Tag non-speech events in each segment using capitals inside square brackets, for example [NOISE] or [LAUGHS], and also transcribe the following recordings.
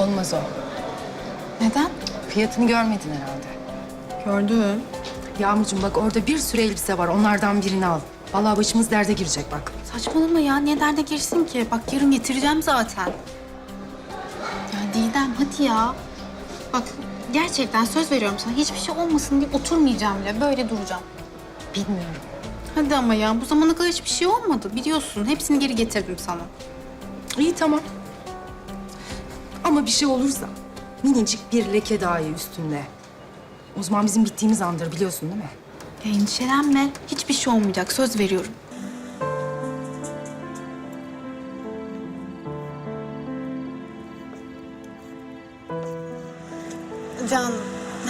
Olmaz o. Neden? Fiyatını görmedin herhalde. Gördüm. Yağmurcuğum bak orada bir sürü elbise var. Onlardan birini al. Vallahi başımız derde girecek bak. Saçmalama ya. Niye derde girsin ki? Bak yarın getireceğim zaten. Ya Didem hadi ya. Bak gerçekten söz veriyorum sana. Hiçbir şey olmasın diye oturmayacağım bile. Böyle duracağım. Bilmiyorum. Hadi ama ya bu zamana kadar hiçbir şey olmadı. Biliyorsun hepsini geri getirdim sana. İyi tamam. Ama bir şey olursa minicik bir leke dahi üstünde. O zaman bizim bittiğimiz andır biliyorsun değil mi? Ya endişelenme. Hiçbir şey olmayacak. Söz veriyorum. Can,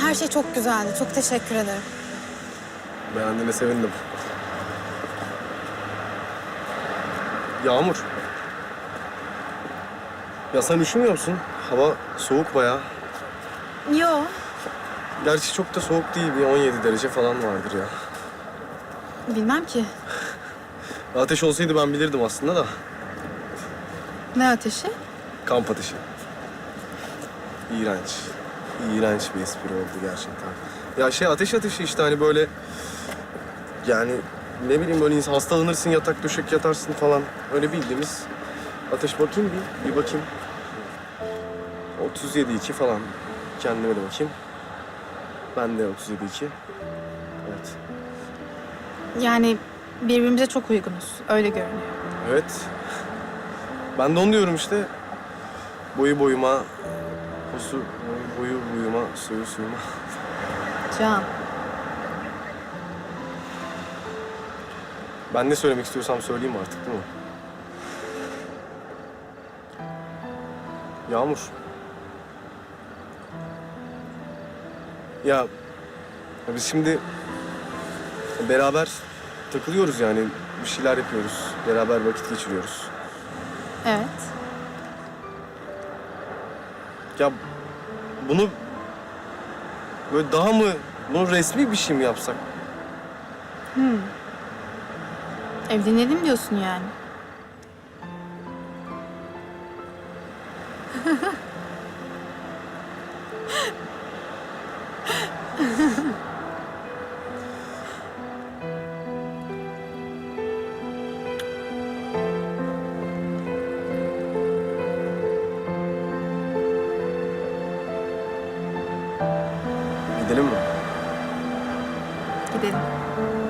her şey çok güzeldi. Çok teşekkür ederim. Beğendiğine sevindim. Yağmur. Ya sen üşümüyor musun? Hava soğuk bayağı. Yo, Gerçi çok da soğuk değil. Bir 17 derece falan vardır ya. bilmem ki. Ateş olsaydı ben bilirdim aslında da. Ne ateşi? Kamp ateşi. İğrenç. İğrenç bir espri oldu gerçekten. Ya şey ateş ateşi işte hani böyle... Yani ne bileyim böyle insan hastalanırsın yatak döşek yatarsın falan. Öyle bildiğimiz ateş bakayım bir, bir bakayım. 37 2 falan. Kendime de bakayım. Ben de 37 2. Evet. Yani birbirimize çok uygunuz. Öyle görünüyor. Evet. Ben de onu diyorum işte. Boyu boyuma, posu boyu, boyu boyuma, suyu suyuma. Can, Ben ne söylemek istiyorsam söyleyeyim artık değil mi? Yağmur. Ya, biz şimdi beraber takılıyoruz yani. Bir şeyler yapıyoruz. Beraber vakit geçiriyoruz. evet. Ya bunu böyle daha mı bunu resmi bir şey mi yapsak? Evlenelim diyorsun yani. [LAUGHS] Gidelim.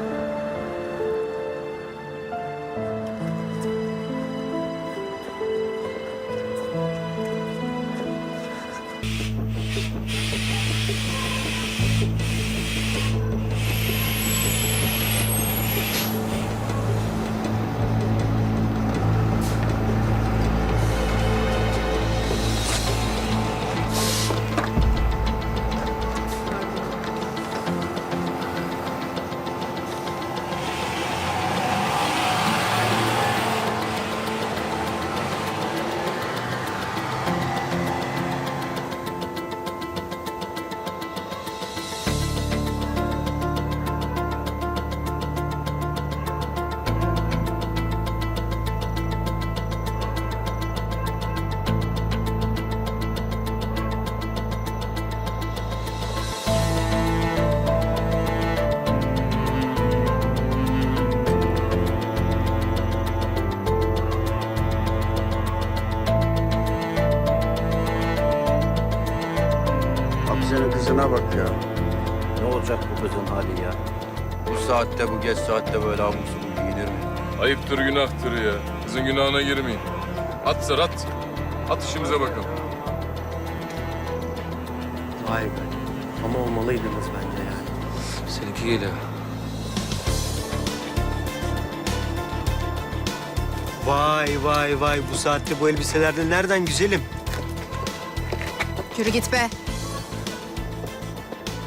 Bu saatte bu geç saatte böyle subuk giyinir mi? Ayıptır günahtır ya. Kızın günahına girmeyin. At Serhat. At işimize bakalım. Vay be. Ama olmalıydınız bence yani. Seninki geliyor. Vay vay vay bu saatte bu elbiselerde nereden güzelim? Yürü git be.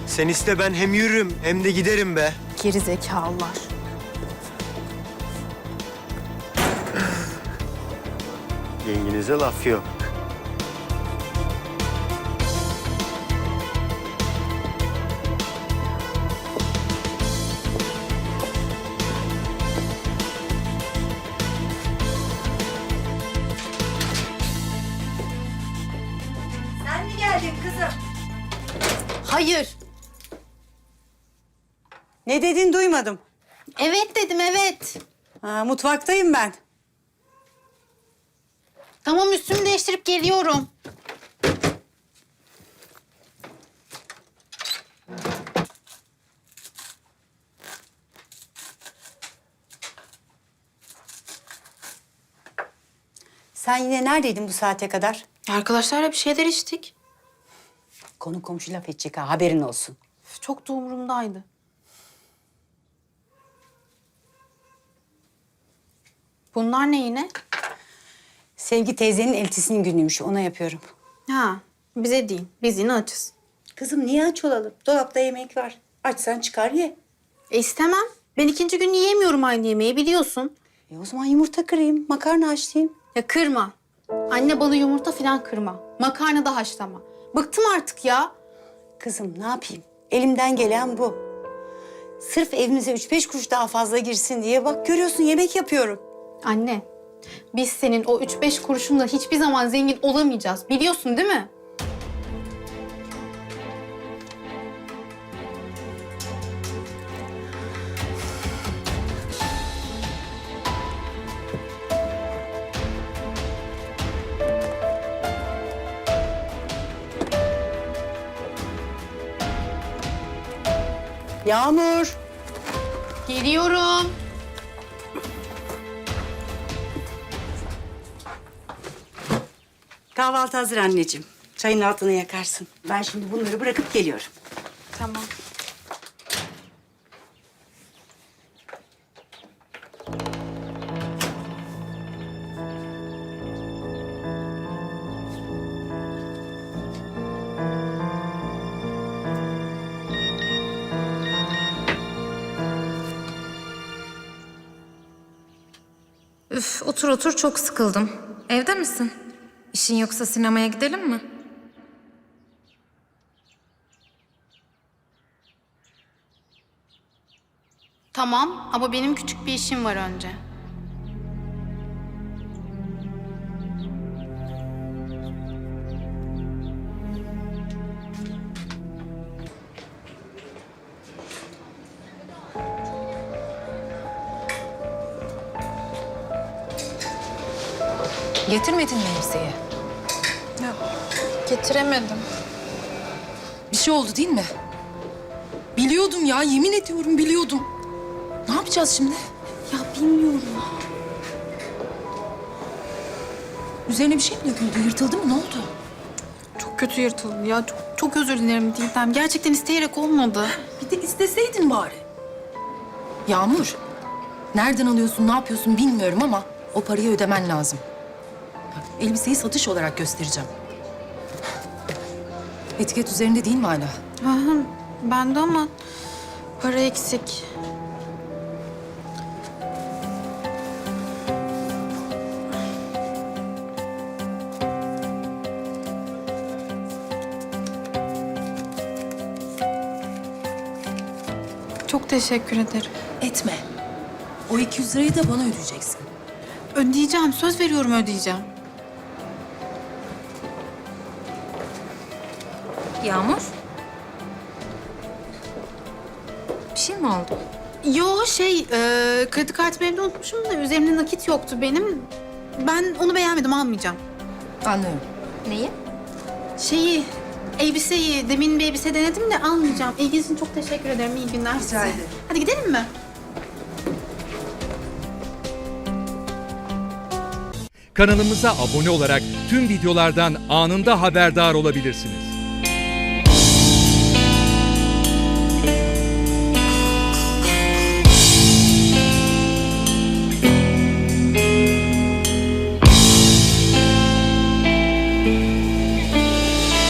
Sen iste ben hem yürürüm hem de giderim be. Geri zekalılar. Yengenize laf yok. Hayır. Ne dedin duymadım. Evet dedim evet. Ha, mutfaktayım ben. Tamam üstümü değiştirip geliyorum. Sen yine neredeydin bu saate kadar? Arkadaşlarla bir şeyler içtik. Konu komşu laf edecek ha haberin olsun. Çok da umurumdaydı. Bunlar ne yine? Sevgi teyzenin eltisinin günüymüş ona yapıyorum. Ha, bize değil. Biz yine açız. Kızım niye aç olalım? Dolapta yemek var. Açsan çıkar ye. E istemem. Ben ikinci gün yiyemiyorum aynı yemeği biliyorsun. E o zaman yumurta kırayım, makarna haşlayayım. Ya kırma. Anne balı yumurta falan kırma. Makarna da haşlama. Bıktım artık ya. Kızım ne yapayım? Elimden gelen bu. Sırf evimize üç beş kuruş daha fazla girsin diye bak görüyorsun yemek yapıyorum. Anne, biz senin o üç beş kuruşunla hiçbir zaman zengin olamayacağız. Biliyorsun değil mi? Yağmur. Geliyorum. Kahvaltı hazır anneciğim. Çayın altını yakarsın. Ben şimdi bunları bırakıp geliyorum. Tamam. Üf, otur otur çok sıkıldım. Evde misin? İşin yoksa sinemaya gidelim mi? Tamam ama benim küçük bir işim var önce. Getirmedin mi elbiseyi? Getiremedim. Bir şey oldu değil mi? Biliyordum ya, yemin ediyorum biliyordum. Ne yapacağız şimdi? Ya bilmiyorum. Üzerine bir şey mi döküldü? Yırtıldı mı? Ne oldu? Çok kötü yırtıldı ya. Çok, çok özür dilerim Didem. Gerçekten isteyerek olmadı. Bir de isteseydin bari. Yağmur, nereden alıyorsun, ne yapıyorsun bilmiyorum ama o parayı ödemen lazım. Elbiseyi satış olarak göstereceğim. Etiket üzerinde değil mi hala? Aha, bende ama para eksik. Çok teşekkür ederim. Etme. O 200 lirayı da bana ödeyeceksin. Ödeyeceğim. Söz veriyorum ödeyeceğim. Yağmur? Bir şey mi oldu? Yo şey, e, kredi kartımı evde unutmuşum da üzerimde nakit yoktu benim. Ben onu beğenmedim, almayacağım. Anlıyorum. Neyi? Şeyi, elbiseyi, demin bir elbise denedim de almayacağım. İlginiz için çok teşekkür ederim. İyi günler size. ederim. Hadi gidelim mi? Kanalımıza abone olarak tüm videolardan anında haberdar olabilirsiniz.